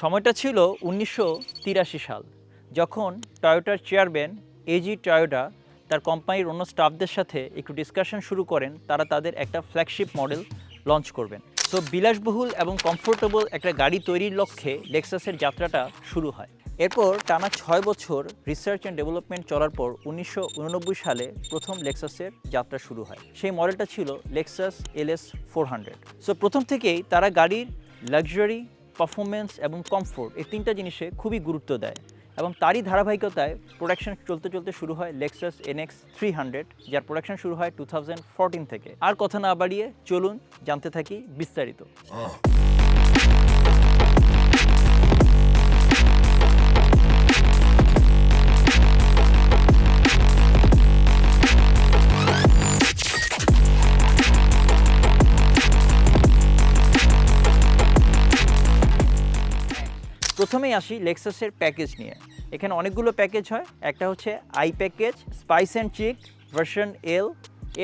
সময়টা ছিল উনিশশো তিরাশি সাল, যখন টয়োটার চেয়ারম্যান এজি টয়োটা তার কোম্পানির অন্য স্টাফদের সাথে একটু ডিসকাশন শুরু করেন, তারা তাদের একটা ফ্ল্যাগশিপ মডেল লঞ্চ করবেন। সো বিলাসবহুল এবং কমফোর্টেবল একটা গাড়ি তৈরির লক্ষ্যে লেক্সাসের যাত্রাটা শুরু হয়। এরপর টানা ছয় বছর রিসার্চ অ্যান্ড ডেভেলপমেন্ট চলার পর উনিশশো উননব্বই সালে প্রথম লেক্সাসের যাত্রা শুরু হয়। সেই মডেলটা ছিল Lexus LS four hundred so প্রথম থেকেই তারা গাড়ির লাক্সারি পারফরমেন্স এবং কমফোর্ট এই তিনটা জিনিসে খুবই গুরুত্ব দেয়। এবং তারই ধারাবাহিকতায় প্রোডাকশন চলতে চলতে শুরু হয় লেক্সাস এনএক্স থ্রি হান্ড্রেড যার প্রোডাকশন শুরু হয় টু থাউজেন্ড ফোরটিন থেকে। আর কথা না বাড়িয়ে চলুন জানতে থাকি বিস্তারিত। প্রথমেই আসি লেক্সাসের প্যাকেজ নিয়ে। এখানে অনেকগুলো প্যাকেজ হয়। একটা হচ্ছে I package spice and chic version L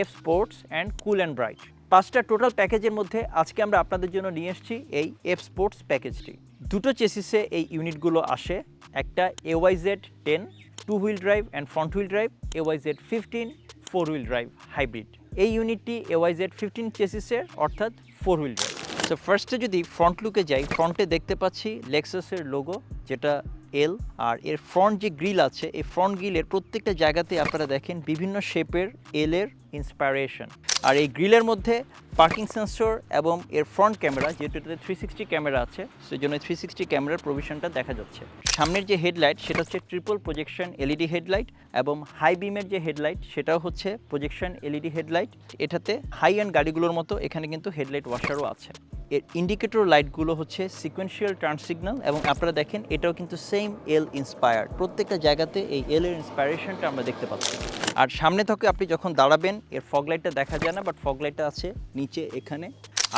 F sports and cool and bright পাঁচটা টোটাল প্যাকেজের মধ্যে আজকে আমরা আপনাদের জন্য নিয়ে এসেছি এই এফ স্পোর্টস প্যাকেজটি দুটো চেসিসে এই ইউনিটগুলো আসে। একটা AYZ ten two wheel drive and front wheel drive AYZ fifteen four wheel drive hybrid এই ইউনিটটি এওয়াইজেড ফিফটিন চেসিসের অর্থাৎ ফোর হুইল ড্রাইভ সো ফার্স্টে যদি ফ্রন্ট লুকে যাই ফ্রন্টে দেখতে পাচ্ছি লেক্সাসের লোগো যেটা এল আর এর ফ্রন্ট যে গ্রিল আছে, এই ফ্রন্ট গ্রিলের প্রত্যেকটা জায়গাতে আপনারা দেখেন বিভিন্ন শেপের এলের ইন্সপায়ারেশন আর এই গ্রিলের মধ্যে পার্কিং সেন্সর এবং এর ফ্রন্ট ক্যামেরা, যেহেতু এটাতে থ্রি সিক্সটি ক্যামেরা আছে সেই জন্য থ্রি সিক্সটি ক্যামেরার প্রভিশনটা দেখা যাচ্ছে। সামনের যে হেডলাইট, সেটা হচ্ছে ট্রিপল প্রজেকশন এলইডি হেডলাইট এবং হাই বিমের যে হেডলাইট, সেটাও হচ্ছে প্রজেকশন এলইডি হেডলাইট। এটাতে হাই অ্যান্ড গাড়িগুলোর মতো এখানে কিন্তু হেডলাইট ওয়াশারও আছে। এর ইন্ডিকেটর লাইটগুলো হচ্ছে সিকোয়েন্সিয়াল টার্ন সিগন্যাল এবং আপনারা দেখেন এটাও কিন্তু সেম এল ইন্সপায়ার্ড প্রত্যেকটা জায়গাতে এই এল এর ইন্সপায়ারেশনটা আমরা দেখতে পাচ্ছি। আর সামনে থেকে আপনি যখন দাঁড়াবেন, এর ফগ লাইটটা দেখা যায় না বাট ফগ লাইটটা আছে নিচে এখানে।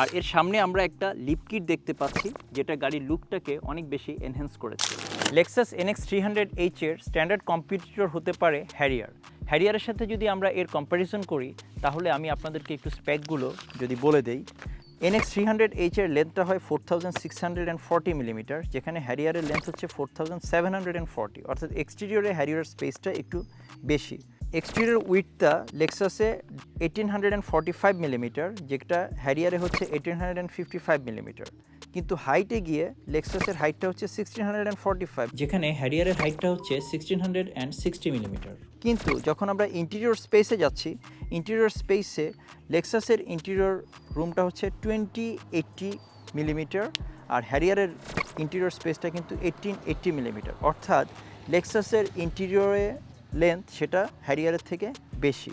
আর এর সামনে আমরা একটা লিপ কিট দেখতে পাচ্ছি, যেটা গাড়ির লুকটাকে অনেক বেশি এনহ্যান্স করেছে। Lexus NX three hundred H এর স্ট্যান্ডার্ড কম্পিটিটর হতে পারে হ্যারিয়ার হ্যারিয়ারের সাথে যদি আমরা এর কম্প্যারিজন করি, তাহলে আমি আপনাদেরকে একটু স্প্যাকগুলো যদি বলে দেই। এনএক্স থ্রি হান্ড্রেড এইচ এর লেন্থটা হয় four thousand six hundred and forty millimetre যেখানে হ্যারিয়ারের লেন্থ হচ্ছে four thousand seven hundred and forty অর্থাৎ এক্সটেরিয়রে হ্যারিয়ার স্পেসটা একটু বেশি। এক্সটেরিয়র উইথটা লেক্সাসে eighteen hundred and forty five millimetre যেটা হ্যারিয়ারে হচ্ছে eighteen hundred and fifty five millimetre কিন্তু হাইটে গিয়ে লেক্সাসের হাইটটা হচ্ছে sixteen hundred and forty five যেখানে হ্যারিয়ারের হাইটটা হচ্ছে sixteen hundred and sixty millimetre কিন্তু যখন আমরা ইন্টেরিয়র স্পেসে যাচ্ছি ইন্টেরিয়র স্পেসে লেক্সাসের ইন্টেরিয়র রুমটা হচ্ছে টোয়েন্টি এইট্টি মিলিমিটার আর হ্যারিয়ারের ইন্টেরিয়র স্পেসটা কিন্তু এইটিন এইট্টি মিলিমিটার অর্থাৎ লেক্সাসের ইন্টেরিয়রে লেন্থ সেটা হ্যারিয়ারের থেকে বেশি।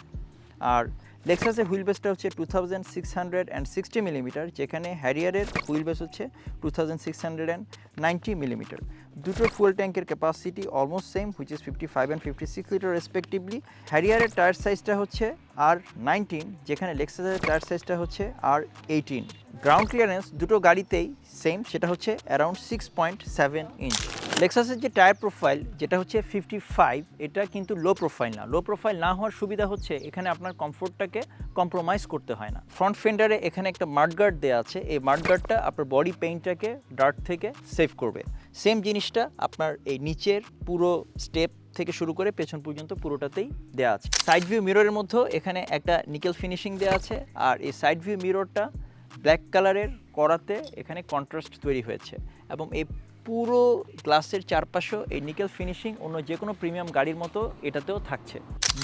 আর লেক্সাসের হুইল বেসটা হচ্ছে two thousand six hundred and sixty millimetre যেখানে হ্যারিয়ারের হুইল বেস হচ্ছে two thousand six hundred and ninety millimetre দুটোর ফুয়েল ট্যাঙ্কের capacity almost same which is fifty five and fifty six litre respectively হ্যারিয়ারের tyre সাইজটা হচ্ছে আর nineteen যেখানে লেক্সাসের tyre সাইজটা হচ্ছে আর এইটিন গ্রাউন্ড ক্লিয়ারেন্স দুটো গাড়িতেই সেম সেটা হচ্ছে around six point seven inch লেক্সাসের যে টায়ার প্রোফাইল যেটা হচ্ছে ফিফটি ফাইভ এটা কিন্তু লো প্রোফাইল না। লো প্রোফাইল না হওয়ার সুবিধা হচ্ছে এখানে আপনার কমফোর্টটাকে কম্প্রোমাইজ করতে হয় না। ফ্রন্ট ফেন্ডারে এখানে একটা মার্ডগার্ড দেওয়া আছে। এই মার্ডগার্ডটা আপনার বডি পেইন্টটাকে ডার্ট থেকে সেভ করবে। সেম জিনিসটা আপনার এই নিচের পুরো স্টেপ থেকে শুরু করে পেছন পর্যন্ত পুরোটাতেই দেওয়া আছে। সাইড ভিউ মিররের মধ্যেও এখানে একটা নিকেল ফিনিশিং দেওয়া আছে। আর এই সাইড ভিউ মিররটা ব্ল্যাক কালারের করাতে এখানে কন্ট্রাস্ট তৈরি হয়েছে। এবং এই পুরো গ্লাসের চারপাশেও এই নিকেল ফিনিশিং অন্য যে কোনো প্রিমিয়াম গাড়ির মতো এটাতেও থাকছে।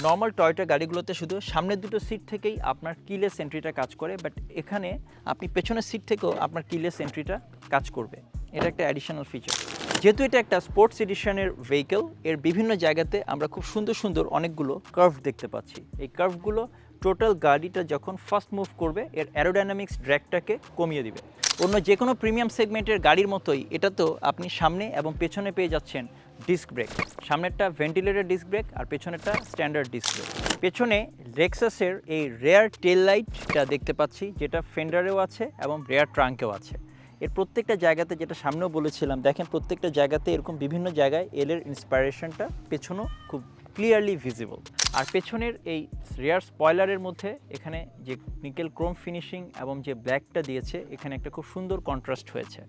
নর্মাল টয়টা গাড়িগুলোতে শুধু সামনের দুটো সিট থেকেই আপনার কিলেস এন্ট্রিটা কাজ করে বাট এখানে আপনি পেছনের সিট থেকেও আপনার কিলেস এন্ট্রিটা কাজ করবে। এটা একটা অ্যাডিশনাল ফিচার যেহেতু এটা একটা স্পোর্টস এডিশনের ভেহিকেল এর বিভিন্ন জায়গাতে আমরা খুব সুন্দর সুন্দর অনেকগুলো কার্ভ দেখতে পাচ্ছি। এই কার্ভগুলো টোটাল গাড়িটা যখন ফার্স্ট মুভ করবে, এর অ্যারোডাইনামিক্স ড্র্যাকটাকে কমিয়ে দিবে। অন্য যে কোনো প্রিমিয়াম সেগমেন্টের গাড়ির মতোই এটা তো আপনি সামনে এবং পেছনে পেয়ে যাচ্ছেন ডিস্ক ব্রেক। সামনেরটা ভেন্টিলেটেড ডিস্ক ব্রেক আর পেছনেরটা স্ট্যান্ডার্ড ডিস্ক ব্রেক পেছনে লেক্সাসের এই রেয়ার টেল লাইটটা দেখতে পাচ্ছি, যেটা ফেন্ডারেও আছে এবং রেয়ার ট্রাঙ্কেও আছে। এর প্রত্যেকটা জায়গাতে যেটা সামনেও বলেছিলাম, দেখেন প্রত্যেকটা জায়গাতে এরকম বিভিন্ন জায়গায় এলের ইন্সপায়ারেশনটা পেছনেও খুব ক্লিয়ারলি ভিজিবল আর পেছনের এই রেয়ার স্পয়লারের মধ্যে এখানে যে নিকেল ক্রোম ফিনিশিং এবং যে ব্ল্যাকটা দিয়েছে, এখানে একটা খুব সুন্দর কন্ট্রাস্ট হয়েছে।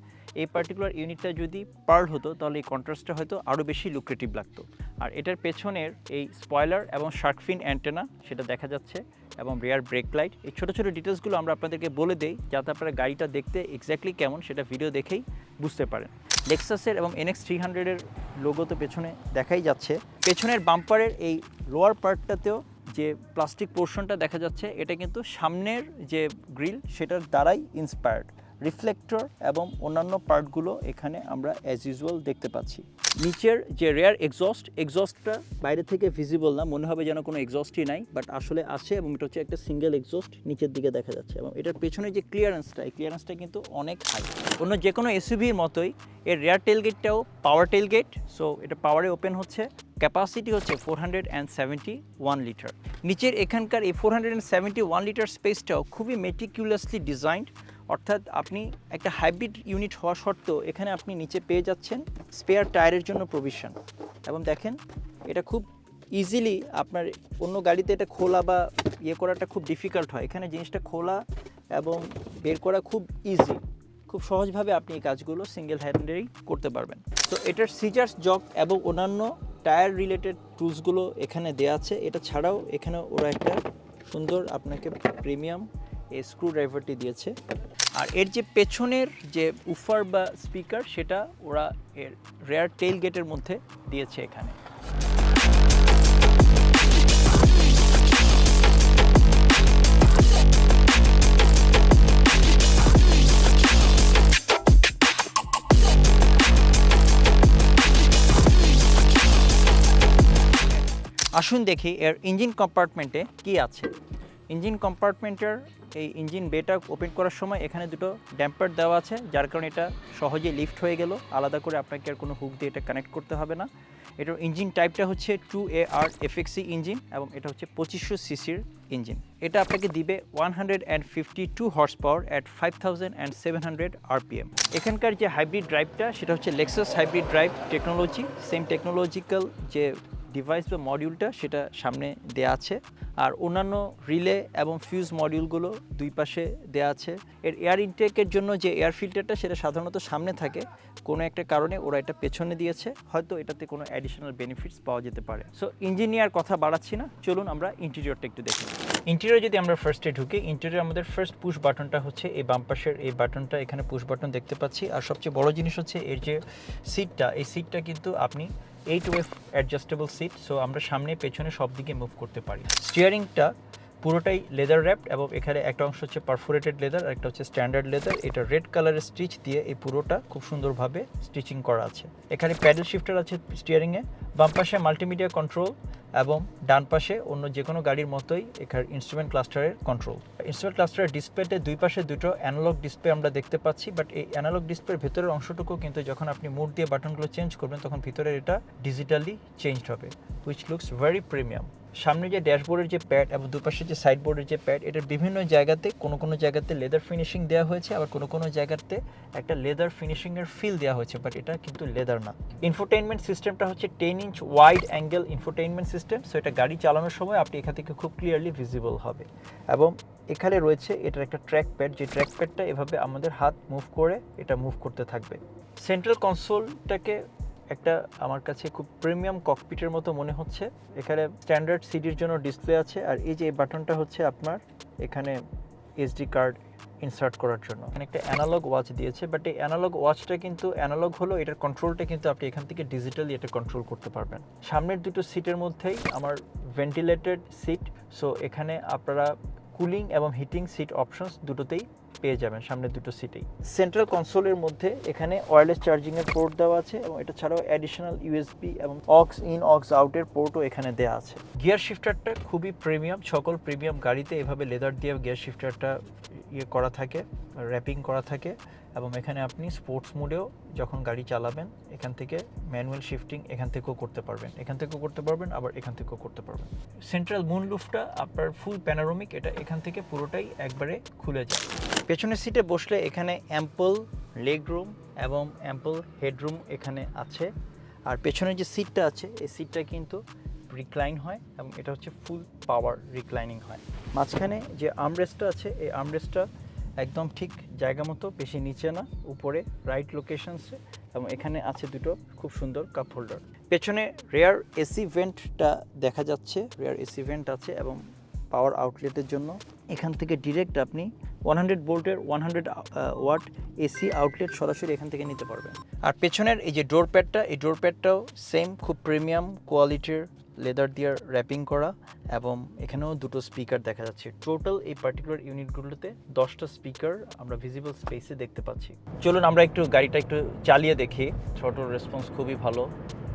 এই পার্টিকুলার ইউনিটটা যদি পার্ল হতো, তাহলে এই কন্ট্রাস্টটা হয়তো আরও বেশি লুক্রেটিভ লাগতো। আর এটার পেছনের এই স্পয়লার এবং শার্কফিন অ্যান্টেনা সেটা দেখা যাচ্ছে, এবং রেয়ার ব্রেক লাইট এই ছোটো ছোটো ডিটেলসগুলো আমরা আপনাদেরকে বলে দেই, যাতে আপনারা গাড়িটা দেখতে এক্স্যাক্টলি কেমন, সেটা ভিডিও দেখেই বুঝতে পারেন। লেক্সাসের এবং এনএক্স থ্রি হান্ড্রেডের লোগো তো পেছনে দেখাই যাচ্ছে। পেছনের বাম্পারের এই লোয়ার পার্টটাতেও যে প্লাস্টিক পোর্শনটা দেখা যাচ্ছে, এটা কিন্তু সামনের যে গ্রিল সেটার দ্বারাই ইন্সপায়ার্ড রিফ্লেক্টর এবং অন্যান্য পার্টগুলো এখানে আমরা অ্যাজ ইউজুয়াল দেখতে পাচ্ছি। নিচের যে রেয়ার এক্সস্ট এক্সস্টটা বাইরে থেকে ভিজিবল না, মনে হবে যেন কোনো এক্সস্টই নাই বাট আসলে আছে এবং এটা হচ্ছে একটা সিঙ্গেল এক্সস্ট নিচের দিকে দেখা যাচ্ছে এবং এটার পেছনে যে ক্লিয়ারেন্সটা এই ক্লিয়ারেন্সটা কিন্তু অনেক হাই অন্য যে কোনো এসইভির মতোই এর রেয়ার টেলগেটটাও পাওয়ার টেলগেট সো এটা পাওয়ারে ওপেন হচ্ছে। ক্যাপাসিটি হচ্ছে ফোর হান্ড্রেড লিটার নিচের এখানকার এই four hundred and seventy one litre স্পেসটাও খুবই মেটিকুলাসলি ডিজাইনড অর্থাৎ আপনি একটা হাইব্রিড ইউনিট হওয়া সত্ত্বেও এখানে আপনি নিচে পেয়ে যাচ্ছেন স্পেয়ার টায়ারের জন্য প্রভিশন এবং দেখেন, এটা খুব ইজিলি আপনার অন্য গাড়িতে এটা খোলা বা ইয়ে করাটা খুব ডিফিকাল্ট হয়। এখানে জিনিসটা খোলা এবং বের করা খুব ইজি খুব সহজভাবে আপনি এই কাজগুলো সিঙ্গেল হ্যান্ডেই করতে পারবেন। তো এটার সিজার্স জগ এবং অন্যান্য টায়ার রিলেটেড টুলসগুলো এখানে দেওয়া আছে। এটা ছাড়াও এখানে ওরা একটা সুন্দর আপনাকে প্রিমিয়াম এই স্ক্রু ড্রাইভারটি দিয়েছে। আর এর যে পেছনের যে উফার বা স্পিকার সেটা ওরা এর রেয়ার টেল গেটের মধ্যে দিয়েছে এখানে। আসুন দেখি এর ইঞ্জিন কম্পার্টমেন্টে কি আছে। ইঞ্জিন কম্পার্টমেন্টের এই ইঞ্জিন বেটা ওপেন করার সময় এখানে দুটো ড্যাম্পার দেওয়া আছে, যার কারণে এটা সহজে লিফট হয়ে গেল। আলাদা করে আপনাকে আর কোনো হুক দিয়ে এটা কানেক্ট করতে হবে না। এটার ইঞ্জিন টাইপটা হচ্ছে টু এ আর এফএক্সি ইঞ্জিন এবং এটা হচ্ছে পঁচিশশো সিসির ইঞ্জিন এটা আপনাকে দিবে one hundred and fifty two horse power at five thousand and seven hundred RPM এখানকার যে হাইব্রিড ড্রাইভটা সেটা হচ্ছে Lexus hybrid drive technology same technological যে ডিভাইস বা মডিউলটা সেটা সামনে দেয়া আছে। আর অন্যান্য রিলে এবং ফিউজ মডিউলগুলো দুই পাশে দেয়া আছে। এর এয়ার ইনটেকের জন্য যে এয়ার ফিল্টারটা সেটা সাধারণত সামনে থাকে, কোনো একটা কারণে ওরা এটা পেছনে দিয়েছে, হয়তো এটাতে কোনো অ্যাডিশনাল বেনিফিটস পাওয়া যেতে পারে। সো ইঞ্জিনিয়ার কথা বাড়াচ্ছি না, চলুন আমরা ইন্টেরিয়রটা একটু দেখি। ইন্টেরিয়র যদি আমরা ফার্স্টে ঢুকি ইন্টেরিয়র আমাদের ফার্স্ট পুশ বাটনটা হচ্ছে এই বাম পাশের এই বাটনটা এখানে পুশ বাটন দেখতে পাচ্ছি। আর সবচেয়ে বড় জিনিস হচ্ছে এর যে সিটটা এই সিটটা কিন্তু আপনি eight way adjustable seat so আমরা সামনে পেছনে সব দিকে মুভ করতে পারি। স্টিয়ারিংটা পুরোটাই লেদার র্যাপড এবং এখানে একটা অংশ হচ্ছে পারফোরেটেড লেদার আর একটা হচ্ছে স্ট্যান্ডার্ড লেদার এটা রেড কালারের স্টিচ দিয়ে এই পুরোটা খুব সুন্দরভাবে স্টিচিং করা আছে। এখানে প্যাডেল শিফটার আছে স্টিয়ারিংয়ে বাম পাশে মাল্টিমিডিয়া কন্ট্রোল এবং ডান পাশে অন্য যে কোনো গাড়ির মতোই এখানে ইনস্ট্রুমেন্ট ক্লাস্টারের কন্ট্রোল ইনস্ট্রুমেন্ট ক্লাস্টারের ডিসপ্লেতে দুই পাশে দুটো অ্যানালগ ডিসপ্লে আমরা দেখতে পাচ্ছি বাট এই অ্যানালগ ডিসপ্লের ভেতরের অংশটুকু কিন্তু যখন আপনি মুড দিয়ে বাটনগুলো চেঞ্জ করবেন, তখন ভিতরের এটা ডিজিটালি চেঞ্জড হবে উইচ লুকস ভেরি প্রিমিয়াম সামনে যে ড্যাশবোর্ডের যে প্যাড এবং দুপাশে যে সাইডবোর্ডের যে প্যাড এটার বিভিন্ন জায়গাতে, কোনো কোনো জায়গাতে লেদার ফিনিশিং দেওয়া হয়েছে, আবার কোনো কোনো জায়গাতে একটা লেদার ফিনিশিংয়ের ফিল দেওয়া হয়েছে বাট এটা কিন্তু লেদার না। ইনফোটেইনমেন্ট সিস্টেমটা হচ্ছে ten inch wide angle infotainment system so এটা গাড়ি চালানোর সময় আপনি এখান থেকে খুব ক্লিয়ারলি ভিজিবল হবে। এবং এখানে রয়েছে এটার একটা ট্র্যাক প্যাড যে ট্র্যাক প্যাডটা এভাবে আমাদের হাত মুভ করে এটা মুভ করতে থাকবে। সেন্ট্রাল কনসোলটাকে একটা আমার কাছে খুব প্রিমিয়াম ককপিটের মতো মনে হচ্ছে। এখানে স্ট্যান্ডার্ড সিডির জন্য ডিসপ্লে আছে, আর এই যে এই বাটনটা হচ্ছে আপনার এখানে এসডি কার্ড ইনসার্ট করার জন্য। এখানে একটা অ্যানালগ ওয়াচ দিয়েছে বাট এই অ্যানালগ ওয়াচটা কিন্তু অ্যানালগ হলো, এটার কন্ট্রোলটা কিন্তু আপনি এখান থেকে ডিজিটালি এটা কন্ট্রোল করতে পারবেন। সামনের দুটো সিটের মধ্যেই আমার ভেন্টিলেটেড সিট সো এখানে আপনারা কুলিং এবং হিটিং সিট অপশনস দুটোতেই পেয়ে যাবেন সামনে দুটো সিটেই। সেন্ট্রাল কনসোলের মধ্যে এখানে ওয়্যারলেস চার্জিং এর পোর্ট দেওয়া আছে এবং এটা ছাড়াও অ্যাডিশনাল ইউএসবি এবং অক্স ইন অক্স আউটের পোর্টও এখানে দেওয়া আছে। গিয়ার শিফটারটা খুবই প্রিমিয়াম সকল প্রিমিয়াম গাড়িতে এভাবে লেদার দিয়ে গিয়ার শিফটারটা ইয়ে করা থাকে র্যাপিং করা থাকে এবং এখানে আপনি স্পোর্টস মোডেও যখন গাড়ি চালাবেন, এখান থেকে ম্যানুয়াল শিফটিং এখান থেকেও করতে পারবেন। এখান থেকেও করতে পারবেন, আবার এখান থেকেও করতে পারবেন। সেন্ট্রাল মুন লুফটা আপনার ফুল প্যানারোমিক এটা এখান থেকে পুরোটাই একবারে খুলে যায়। পেছনের সিটে বসলে এখানে অ্যাম্পল লেগ রুম এবং অ্যাম্পল হেডরুম এখানে আছে। আর পেছনের যে সিটটা আছে, এই সিটটা কিন্তু রিক্লাইন হয় এবং এটা হচ্ছে ফুল পাওয়ার রিক্লাইনিং হয়। মাঝখানে যে আর্মরেস্টটা আছে, এই আর্মরেস্টটা একদম ঠিক জায়গা মতো বেশি নিচে না, উপরে রাইট লোকেশনসে এবং এখানে আছে দুটো খুব সুন্দর কাপ হোল্ডার পেছনে রেয়ার এসি ভেন্টটা দেখা যাচ্ছে রেয়ার এসি ভেন্ট আছে এবং পাওয়ার আউটলেটের জন্য। এখান থেকে ডিরেক্ট আপনি ওয়ান হান্ড্রেড ভোল্টের one hundred watt AC outlet সরাসরি এখান থেকে নিতে পারবেন। আর পেছনের এই যে ডোর প্যাডটা এই ডোর প্যাডটাও সেম খুব প্রিমিয়াম কোয়ালিটির লেদার দিয়ে র্যাপিং করা এবং এখানেও দুটো স্পিকার দেখা যাচ্ছে। টোটাল এই পার্টিকুলার ইউনিটগুলোতে দশটা স্পিকার আমরা ভিজিবল স্পেসে দেখতে পাচ্ছি। চলুন আমরা একটু গাড়িটা একটু চালিয়ে দেখি। ছোট রেসপন্স খুবই ভালো,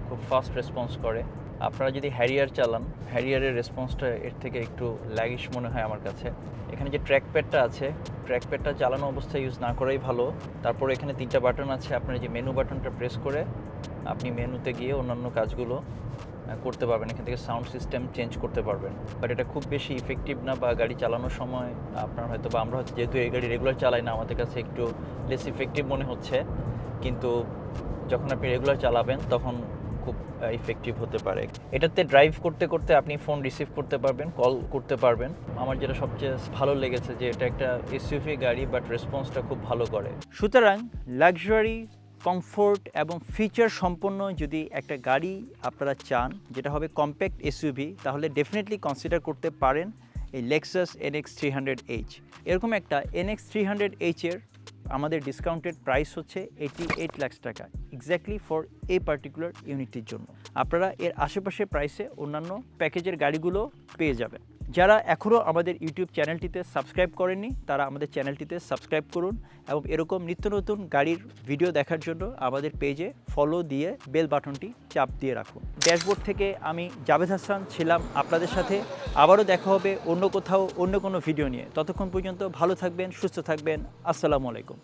খুব ফাস্ট রেসপন্স করে। আপনারা যদি হ্যারিয়ার চালান হ্যারিয়ারের রেসপন্সটা এর থেকে একটু ল্যাগিশ মনে হয় আমার কাছে। এখানে যে ট্র্যাক প্যাডটা আছে ট্র্যাক প্যাডটা চালানো অবস্থায় ইউজ না করাই ভালো। তারপর এখানে তিনটা বাটন আছে, আপনার যে মেনু বাটনটা প্রেস করে, আপনি মেনুতে গিয়ে অন্যান্য কাজগুলো করতে পারবেন। এখান থেকে সাউন্ড সিস্টেম চেঞ্জ করতে পারবেন। বাট এটা খুব বেশি ইফেক্টিভ না বা গাড়ি চালানোর সময় আপনার হয়তো বা আমরা যেহেতু এই গাড়ি রেগুলার চালাই না, আমাদের কাছে একটু লেস ইফেক্টিভ মনে হচ্ছে। কিন্তু যখন আপনি রেগুলার চালাবেন, তখন খুব ইফেক্টিভ হতে পারে। এটাতে ড্রাইভ করতে করতে আপনি ফোন রিসিভ করতে পারবেন কল করতে পারবেন। আমার যেটা সবচেয়ে ভালো লেগেছে যে এটা একটা এসইউভি গাড়ি বাট রেসপন্সটা খুব ভালো করে। সুতরাং লাক্সারি কমফোর্ট এবং ফিচার সম্পন্ন যদি একটা গাড়ি আপনারা চান, যেটা হবে কম্প্যাক্ট এসইউভি, তাহলে ডেফিনেটলি কনসিডার করতে পারেন এই Lexus NX three hundred H এরকম একটা এনএক্স থ্রি হান্ড্রেড এইচের আমাদের ডিসকাউন্টেড প্রাইস হচ্ছে এইটি এইট লাখ টাকা এক্স্যাক্টলি ফর এই পার্টিকুলার ইউনিটির জন্য। আপনারা এর আশেপাশে প্রাইসে অন্যান্য প্যাকেজের গাড়িগুলো পেয়ে যাবেন। যারা এখনও আমাদের ইউটিউব চ্যানেলটিতে সাবস্ক্রাইব করেননি, তারা আমাদের চ্যানেলটিতে সাবস্ক্রাইব করুন এবং এরকম নিত্য নতুন গাড়ির ভিডিও দেখার জন্য আমাদের পেজে ফলো দিয়ে বেল বাটনটি চাপ দিয়ে রাখুন। ড্যাশবোর্ড থেকে আমি জাভেদ হাসান ছিলাম আপনাদের সাথে। আবারও দেখা হবে অন্য কোথাও অন্য কোনো ভিডিও নিয়ে। ততক্ষণ পর্যন্ত ভালো থাকবেন, সুস্থ থাকবেন। আসসালামু আলাইকুম।